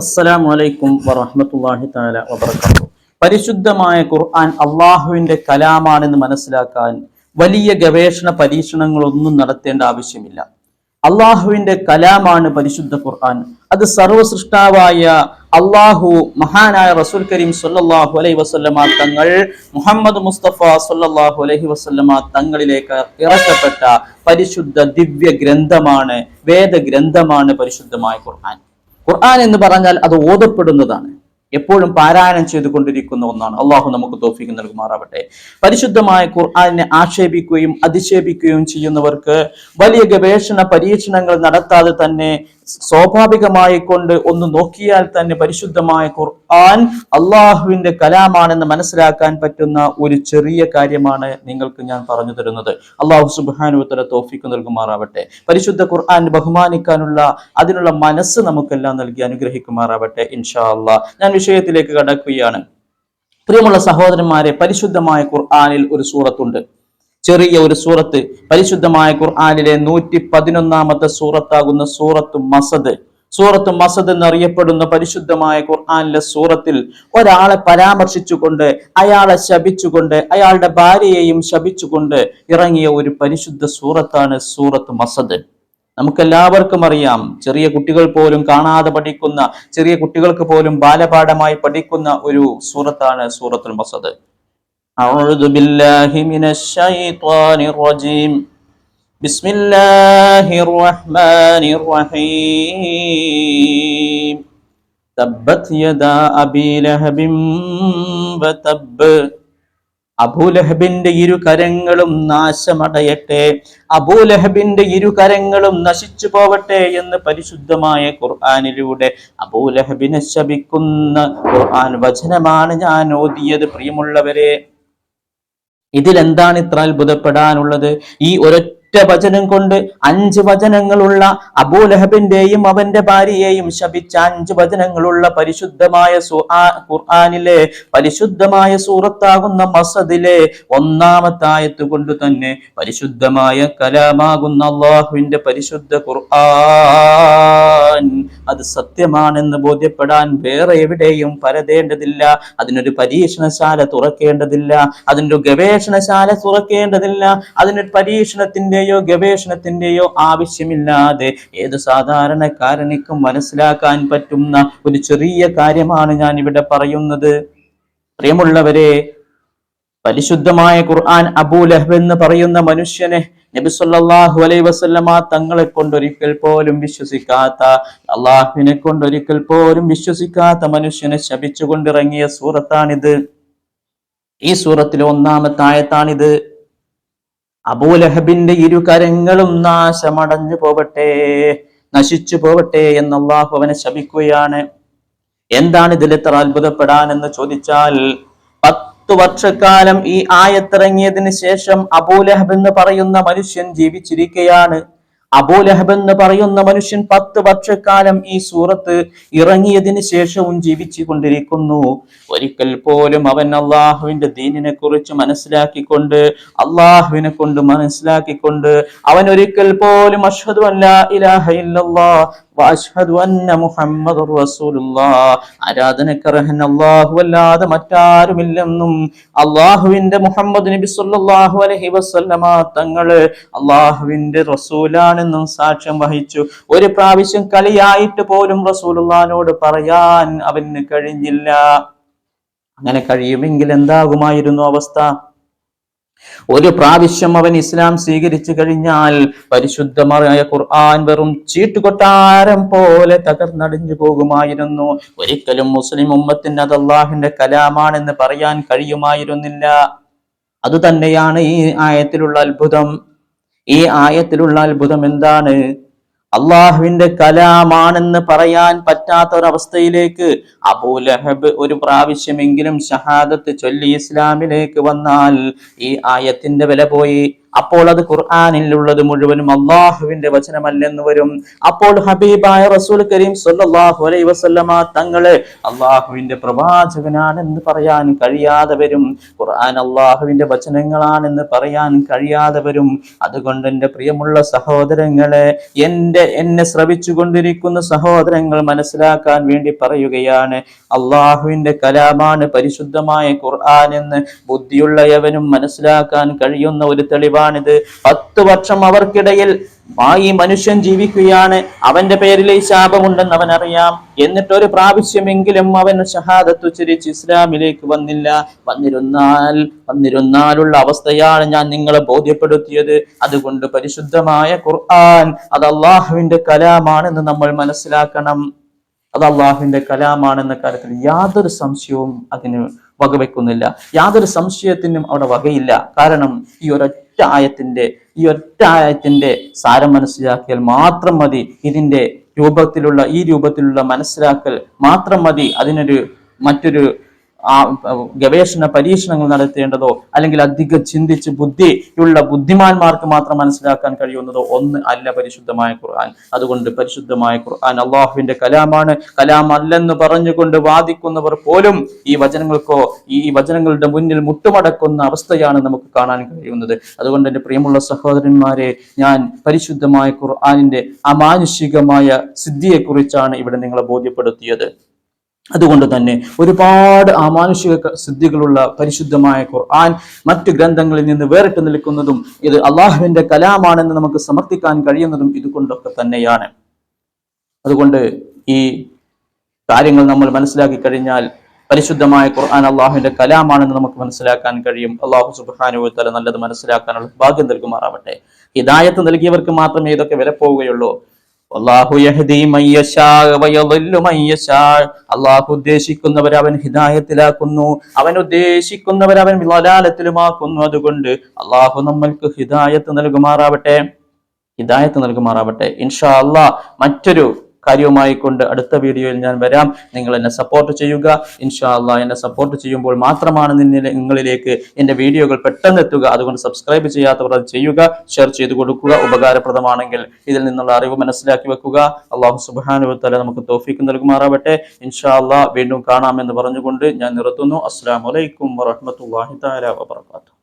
അസ്സലാമു അലൈക്കും വറഹ്മത്തുള്ളാഹി തആല വബറകാതുഹു. പരിശുദ്ധമായ ഖുർആൻ അള്ളാഹുവിന്റെ കലാമാണെന്ന് മനസ്സിലാക്കാൻ വലിയ ഗവേഷണ പരീക്ഷണങ്ങളൊന്നും നടത്തേണ്ട ആവശ്യമില്ല. അള്ളാഹുവിന്റെ കലാമാണ് പരിശുദ്ധ ഖുർആൻ. അത് സർവസൃഷ്ടാവായ അള്ളാഹു മഹാനായ റസൂൽ കരീം സൊല്ലാഹു അലൈഹി വസല്ലമ തങ്ങൾ മുഹമ്മദ് മുസ്തഫ സൊല്ലാഹു അലൈഹി വസല്ലമ തങ്ങളിലേക്ക് ഇറക്കപ്പെട്ട പരിശുദ്ധ ദിവ്യ ഗ്രന്ഥമാണ് വേദഗ്രന്ഥമാണ് പരിശുദ്ധമായ ഖുർആൻ. ഖുർആൻ എന്ന് പറഞ്ഞാൽ അത് ഓതപ്പെടുന്നതാണ്. എപ്പോഴും പാരായണം ചെയ്തുകൊണ്ടിരിക്കുന്ന ഒന്നാണ്. അള്ളാഹു നമുക്ക് തോഫിക്ക് നൽകുമാറാവട്ടെ. പരിശുദ്ധമായ ഖുർആനെ ആക്ഷേപിക്കുകയും അധിക്ഷേപിക്കുകയും ചെയ്യുന്നവർക്ക് വലിയ ഗവേഷണ പരീക്ഷണങ്ങൾ നടത്താതെ തന്നെ സ്വാഭാവികമായി കൊണ്ട് ഒന്ന് നോക്കിയാൽ തന്നെ പരിശുദ്ധമായ ഖുർആൻ അള്ളാഹുവിന്റെ കലാമാണെന്ന് മനസ്സിലാക്കാൻ പറ്റുന്ന ഒരു ചെറിയ കാര്യമാണ് നിങ്ങൾക്ക് ഞാൻ പറഞ്ഞു തരുന്നത്. അള്ളാഹു സുബാനുത്തര തോഫിക്ക് നൽകുമാറാവട്ടെ. പരിശുദ്ധ ഖുർആൻ ബഹുമാനിക്കാനുള്ള അതിനുള്ള മനസ്സ് നമുക്കെല്ലാം നൽകി അനുഗ്രഹിക്കുമാറാവട്ടെ ഇൻഷാ അള്ളാഹ് ഞാൻ വിഷയത്തിലേക്ക് കടക്കുകയാണ്. പ്രിയമുള്ള സഹോദരന്മാരെ പരിശുദ്ധമായ ഖുർആാനിൽ ഒരു സൂറത്തുണ്ട്. ചെറിയ ഒരു സൂറത്ത്. പരിശുദ്ധമായ ഖുർആാനിലെ നൂറ്റി പതിനൊന്നാമത്തെ സൂറത്താകുന്ന സൂറത്ത് മസദ്. സൂറത്ത് മസദ് എന്നറിയപ്പെടുന്ന പരിശുദ്ധമായ ഖുർആാനിലെ സൂറത്തിൽ ഒരാളെ പരാമർശിച്ചുകൊണ്ട് അയാളെ ശപിച്ചുകൊണ്ട് അയാളുടെ ഭാര്യയെയും ശപിച്ചുകൊണ്ട് ഇറങ്ങിയ ഒരു പരിശുദ്ധ സൂറത്താണ് സൂറത്ത് മസദ്. നമുക്കെല്ലാവർക്കും അറിയാം. ചെറിയ കുട്ടികൾ പോലും കാണാതെ പഠിക്കുന്ന ചെറിയ കുട്ടികൾക്ക് പോലും ബാലപാഠമായി പഠിക്കുന്ന ഒരു സൂറത്താണ് സൂറത്തുൽ മസദ്. തബ്ബത് യദാ അബീ ലഹബിം വതബ്ബ്. അബൂലഹബിന്റെ ഇരു കരങ്ങളും നാശമടയട്ടെ. അബൂലഹബിന്റെ ഇരു കരങ്ങളും നശിച്ചു പോവട്ടെ എന്ന് പരിശുദ്ധമായ ഖുർആാനിലൂടെ അബൂലഹബിനെ ശപിക്കുന്ന ഖുർആൻ വചനമാണ് ഞാൻ ഓതിയത്. പ്രിയമുള്ളവരെ ഇതിലെന്താണ് ഇത്ര അത്ഭുതപ്പെടാനുള്ളത്? ഈ ഒരൊറ്റ വചനം കൊണ്ട് അഞ്ച് വചനങ്ങളുള്ള അബൂലഹബിന്റെയും അവന്റെ ഭാര്യയെയും ശപിച്ച അഞ്ച് വചനങ്ങളുള്ള പരിശുദ്ധമായ ഖുർആാനിലെ പരിശുദ്ധമായ സൂറത്താകുന്ന മസദിലെ ഒന്നാമത്തെ ആയത്ത് കൊണ്ട് തന്നെ പരിശുദ്ധമായ കലാമാകുന്ന അള്ളാഹുവിന്റെ പരിശുദ്ധ ഖുർആൻ. അത് സത്യമാണെന്ന് ബോധ്യപ്പെടാൻ വേറെ എവിടെയും പരതേണ്ടതില്ല. അതിനൊരു പരീക്ഷണശാല തുറക്കേണ്ടതില്ല. അതിനൊരു ഗവേഷണശാല തുറക്കേണ്ടതില്ല. അതിനൊരു പരീക്ഷണത്തിന്റെയോ ഗവേഷണത്തിന്റെയോ ആവശ്യമില്ലാതെ ഏത് സാധാരണക്കാരനിക്കും മനസ്സിലാക്കാൻ പറ്റുന്ന ഒരു ചെറിയ കാര്യമാണ് ഞാൻ ഇവിടെ പറയുന്നത്. പ്രിയമുള്ളവരെ പരിശുദ്ധമായ ഖുർആൻ അബൂ ലഹബ് എന്ന് പറയുന്ന മനുഷ്യനെ നബി സല്ലല്ലാഹു അലൈഹി വസല്ലമ തങ്ങളെ കൊണ്ടൊരിക്കൽ പോലും വിശ്വസിക്കാത്ത അള്ളാഹുവിനെ കൊണ്ടൊരിക്കൽ പോലും വിശ്വസിക്കാത്ത മനുഷ്യനെ ശപിച്ചുകൊണ്ടിറങ്ങിയ സൂറത്താണിത്. ഈ സൂറത്തിലെ ഒന്നാമത്തെ ആയത്താണിത്. അബൂലഹബിന്റെ ഇരു കരങ്ങളും നാശമടഞ്ഞു പോവട്ടെ നശിച്ചു പോവട്ടെ എന്ന് അവനെ ശപിക്കുകയാണ്. എന്താണ് ഇതിൽ എത്ര അത്ഭുതപ്പെടാൻ എന്ന് ചോദിച്ചാൽ പത്തു വർഷക്കാലം ഈ ആയത്തിറങ്ങിയതിന് ശേഷം അബൂലഹബ് എന്ന് പറയുന്ന മനുഷ്യൻ ജീവിച്ചിരിക്കുകയാണ്. അബൂലഹബ് എന്ന് പറയുന്ന മനുഷ്യൻ പത്ത് വർഷക്കാലം ഈ സൂറത്ത് ഇറങ്ങിയതിന് ശേഷവും ജീവിച്ചു കൊണ്ടിരിക്കുന്നു. ഒരിക്കൽ പോലും അവൻ അള്ളാഹുവിന്റെ ദീനിനെ കുറിച്ച് മനസ്സിലാക്കിക്കൊണ്ട് അള്ളാഹുവിനെ കൊണ്ട് മനസ്സിലാക്കിക്കൊണ്ട് അവൻ ഒരിക്കൽ പോലും അഷ്ഹദു ഇലാഹ ഇല്ലല്ലാഹ് അല്ലാതെ മറ്റാരുമില്ലെന്നും അള്ളാഹുവിന്റെ മുഹമ്മദ് നബി സല്ലല്ലാഹു അലൈഹി വസല്ലമ തങ്ങൾ അള്ളാഹുവിന്റെ റസൂലാണെന്നും സാക്ഷ്യം വഹിച്ചു. ഒരു പ്രാവശ്യം കളിയായിട്ട് പോലും റസൂലുള്ളാനോട് പറയാൻ അവന് കഴിഞ്ഞില്ല. അങ്ങനെ കഴിയുമെങ്കിൽ എന്താകുമായിരുന്നു അവസ്ഥ? ഒരു പ്രാവശ്യം അവൻ ഇസ്ലാം സ്വീകരിച്ചു കഴിഞ്ഞാൽ പരിശുദ്ധമായ ഖുർആൻ വെറും ചീട്ടുകൊട്ടാരം പോലെ തകർന്നടിഞ്ഞു പോകുമായിരുന്നു. ഒരിക്കലും മുസ്ലിം ഉമ്മത്തിന് അത് അള്ളാഹിന്റെ കലാമാണെന്ന് പറയാൻ കഴിയുമായിരുന്നില്ല. അതുതന്നെയാണ് ഈ ആയത്തിലുള്ള അത്ഭുതം. ഈ ആയത്തിലുള്ള അത്ഭുതം എന്താണ്? അള്ളാഹുവിന്റെ കലാമാണെന്ന് പറയാൻ പറ്റാത്ത ഒരവസ്ഥയിലേക്ക് അബൂലഹബ് ഒരു പ്രാവശ്യമെങ്കിലും ഷഹാദത്ത് ചൊല്ലി ഇസ്ലാമിലേക്ക് വന്നാൽ ഈ ആയത്തിന്റെ വില പോയി. അപ്പോൾ അത് ഖുർആാനിലുള്ളത് മുഴുവനും അള്ളാഹുവിന്റെ വചനമല്ലെന്ന് വരും. അപ്പോൾ ഹബീബായ റസൂൽ കരീം സല്ലല്ലാഹു അലൈ വസല്ലമ തങ്ങൾ അള്ളാഹുവിന്റെ പ്രവാചകനാണെന്ന് പറയാൻ കഴിയാതെ വരും. ഖുർആൻ അള്ളാഹുവിന്റെ വചനങ്ങളാണെന്ന് പറയാൻ കഴിയാതെ വരും. അതുകൊണ്ട് എന്റെ പ്രിയമുള്ള സഹോദരങ്ങളെ എന്റെ എന്നെ ശ്രവിച്ചു കൊണ്ടിരിക്കുന്ന സഹോദരങ്ങൾ മനസ്സിലാക്കാൻ വേണ്ടി പറയുകയാണ് അള്ളാഹുവിന്റെ കലാമാണ് പരിശുദ്ധമായ ഖുർആൻ എന്ന് ബുദ്ധിയുള്ളയവനും മനസ്സിലാക്കാൻ കഴിയുന്ന ഒരു തെളിവാണിത് പത്ത് വർഷം അവർക്കിടയിൽ ഈ മനുഷ്യൻ ജീവിക്കുകയാണ്. അവന്റെ പേരിൽ ഈ ശാപമുണ്ടെന്ന് അവൻ അറിയാം. എന്നിട്ട് ഒരു പ്രാവശ്യമെങ്കിലും അവൻ ഷഹാദത്ത് ഉച്ചരിച്ച് ഇസ്ലാമിലേക്ക് വന്നില്ല. വന്നിരുന്നാൽ വന്നിരുന്നാലുള്ള അവസ്ഥയാണ് ഞാൻ നിങ്ങളെ ബോധ്യപ്പെടുത്തിയത്. അതുകൊണ്ട് പരിശുദ്ധമായ ഖുർആൻ അത് അള്ളാഹുവിന്റെ കലാമാണെന്ന് നമ്മൾ മനസ്സിലാക്കണം. അത് അള്ളാഹുവിന്റെ കലാമാണെന്ന കാര്യത്തിൽ യാതൊരു സംശയവും അതിന് വകവെക്കുന്നില്ല. യാതൊരു സംശയത്തിനും അവിടെ വകയില്ല. കാരണം ഈ ഒരൊറ്റ ആയത്തിന്റെ ഈ ഒറ്റ ആയത്തിന്റെ സാരം മനസ്സിലാക്കിയാൽ മാത്രം മതി ഇതിന്റെ രൂപത്തിലുള്ള ഈ രൂപത്തിലുള്ള മനസ്സിലാക്കൽ മാത്രം മതി. അതിനൊരു മറ്റൊരു ആ ഗവേഷണ പരീക്ഷണങ്ങൾ നടത്തേണ്ടതോ അല്ലെങ്കിൽ അധികം ചിന്തിച്ച് ബുദ്ധിയുള്ള ബുദ്ധിമാന്മാർക്ക് മാത്രം മനസ്സിലാക്കാൻ കഴിയുന്നതോ ഒന്ന് അല്ല പരിശുദ്ധമായ ഖുർആൻ. അതുകൊണ്ട് പരിശുദ്ധമായ ഖുർആൻ അള്ളാഹുവിന്റെ കലാമാണ്. കലാം അല്ലെന്ന് പറഞ്ഞുകൊണ്ട് വാദിക്കുന്നവർ പോലും ഈ വചനങ്ങൾക്കോ ഈ വചനങ്ങളുടെ മുന്നിൽ മുട്ടുമടക്കുന്ന അവസ്ഥയാണ് നമുക്ക് കാണാൻ കഴിയുന്നത്. അതുകൊണ്ട് എന്റെ പ്രിയമുള്ള സഹോദരന്മാരെ ഞാൻ പരിശുദ്ധമായ ഖുർആാനിന്റെ അമാനുഷികമായ സിദ്ധിയെക്കുറിച്ചാണ് ഇവിടെ നിങ്ങളെ ബോധ്യപ്പെടുത്തിയത്. അതുകൊണ്ട് തന്നെ ഒരുപാട് അമാനുഷിക സിദ്ധികളുള്ള പരിശുദ്ധമായ ഖുർആൻ മറ്റു ഗ്രന്ഥങ്ങളിൽ നിന്ന് വേറിട്ട് നിൽക്കുന്നതും ഇത് അള്ളാഹുവിന്റെ കലാമാണെന്ന് നമുക്ക് സമർത്ഥിക്കാൻ കഴിയുന്നതും ഇതുകൊണ്ടൊക്കെ തന്നെയാണ്. അതുകൊണ്ട് ഈ കാര്യങ്ങൾ നമ്മൾ മനസ്സിലാക്കി കഴിഞ്ഞാൽ പരിശുദ്ധമായ ഖുർആൻ അള്ളാഹുവിന്റെ കലാമാണെന്ന് നമുക്ക് മനസ്സിലാക്കാൻ കഴിയും. അള്ളാഹു സുബ്ഹാനഹു തല നല്ലത് മനസ്സിലാക്കാനുള്ള ഭാഗ്യം നൽകുമാറാവട്ടെ. ഹിദായത്ത് നൽകിയവർക്ക് മാത്രമേ ഇതൊക്കെ വില പോവുകയുള്ളൂ അള്ളാഹു ഉദ്ദേശിക്കുന്നവരെ അവൻ ഹിദായത്തിലാക്കുന്നു. അവൻ ഉദ്ദേശിക്കുന്നവരെ അവൻ വിലാലത്തിലുമാക്കുന്നു. അതുകൊണ്ട് അള്ളാഹു നമ്മൾക്ക് ഹിദായത്ത് നൽകുമാറാവട്ടെ. ഹിദായത്ത് നൽകുമാറാവട്ടെ. ഇൻഷാ അള്ളാഹ് മറ്റൊരു കാര്യവുമായി കൊണ്ട് അടുത്ത വീഡിയോയിൽ ഞാൻ വരാം. നിങ്ങൾ എന്നെ സപ്പോർട്ട് ചെയ്യുക. ഇൻഷാല്ല എന്നെ സപ്പോർട്ട് ചെയ്യുമ്പോൾ മാത്രമാണ് നിങ്ങളിലേക്ക് എന്റെ വീഡിയോകൾ പെട്ടെന്ന് എത്തുക. അതുകൊണ്ട് സബ്സ്ക്രൈബ് ചെയ്യാത്തവർ അത് ചെയ്യുക. ഷെയർ ചെയ്ത് കൊടുക്കുക. ഉപകാരപ്രദമാണെങ്കിൽ ഇതിൽ നിന്നുള്ള അറിവ് മനസ്സിലാക്കി വെക്കുക. അള്ളാഹു സുബാനുവത്തല നമുക്ക് തോഫിക്ക് നൽകുമാറാവട്ടെ. ഇൻഷാ അള്ളാ വീണ്ടും കാണാമെന്ന് പറഞ്ഞുകൊണ്ട് ഞാൻ നിർത്തുന്നു. അസ്സാം വലൈക്കും വറഹമത്തല്ലാഹി താല വബർക്കാത്തു